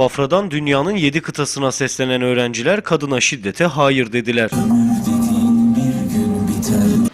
Bafra'dan dünyanın 7 kıtasına seslenen öğrenciler kadına şiddete hayır dediler.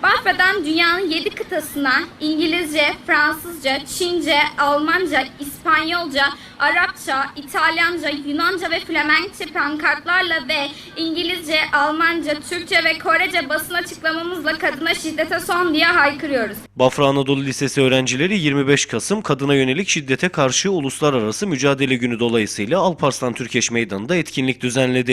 Bafra'dan dünyanın 7 kıtasına İngilizce, Fransızca, Çince, Almanca, İspanyolca, Arapça, İtalyanca, Yunanca ve Flemenkçe pankartlarla ve İngilizce, Almanca, Türkçe ve Korece basın açıklamamızla kadına şiddete son diye haykırıyoruz. Bafra Anadolu Lisesi öğrencileri 25 Kasım kadına yönelik şiddete karşı uluslararası mücadele günü dolayısıyla Alparslan Türkeş Meydanı'nda etkinlik düzenledi.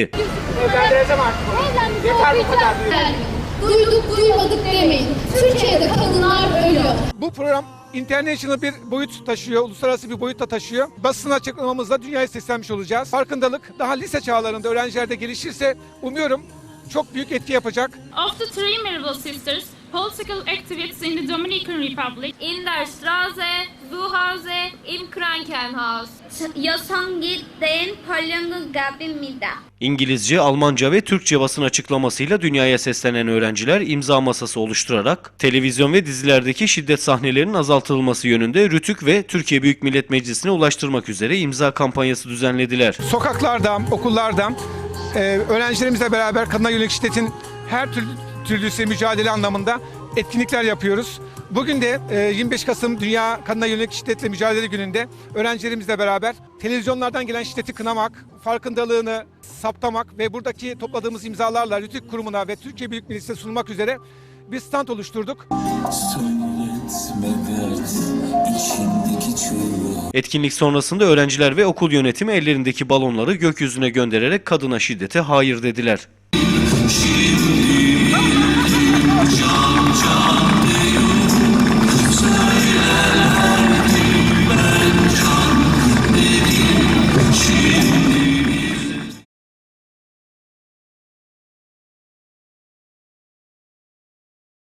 Yeter bu kadar. Duyduk duymadık demeyin. Türkiye'de kadınlar ölüyor. Bu program international bir boyut taşıyor, uluslararası bir boyutta taşıyor. Basın açıklamamızla dünyaya seslenmiş olacağız. Farkındalık daha lise çağlarında öğrencilerde gelişirse umuyorum çok büyük etki yapacak. Of the three Marable sisters, political activists in the Dominican Republic, In der Straße, Zuhause, im Krankenhaus. Jag sangit den Palyango Gabi Mida. İngilizce, Almanca ve Türkçe basın açıklamasıyla dünyaya seslenen öğrenciler imza masası oluşturarak televizyon ve dizilerdeki şiddet sahnelerinin azaltılması yönünde Rütük ve Türkiye Büyük Millet Meclisi'ne ulaştırmak üzere imza kampanyası düzenlediler. Sokaklarda, okullarda e, öğrencilerimizle beraber kadına yönelik şiddetin her türlü türlüsü mücadele anlamında etkinlikler yapıyoruz. Bugün de e, 25 Kasım Dünya Kadına Yönelik Şiddetle Mücadele Günü'nde öğrencilerimizle beraber televizyonlardan gelen şiddeti kınamak, farkındalığını saptamak ve buradaki topladığımız imzalarla Rütük Kurumu'na ve Türkiye Büyük Meclisi'ne sunmak üzere bir stand oluşturduk. Etkinlik sonrasında öğrenciler ve okul yönetimi ellerindeki balonları gökyüzüne göndererek kadına şiddete hayır dediler.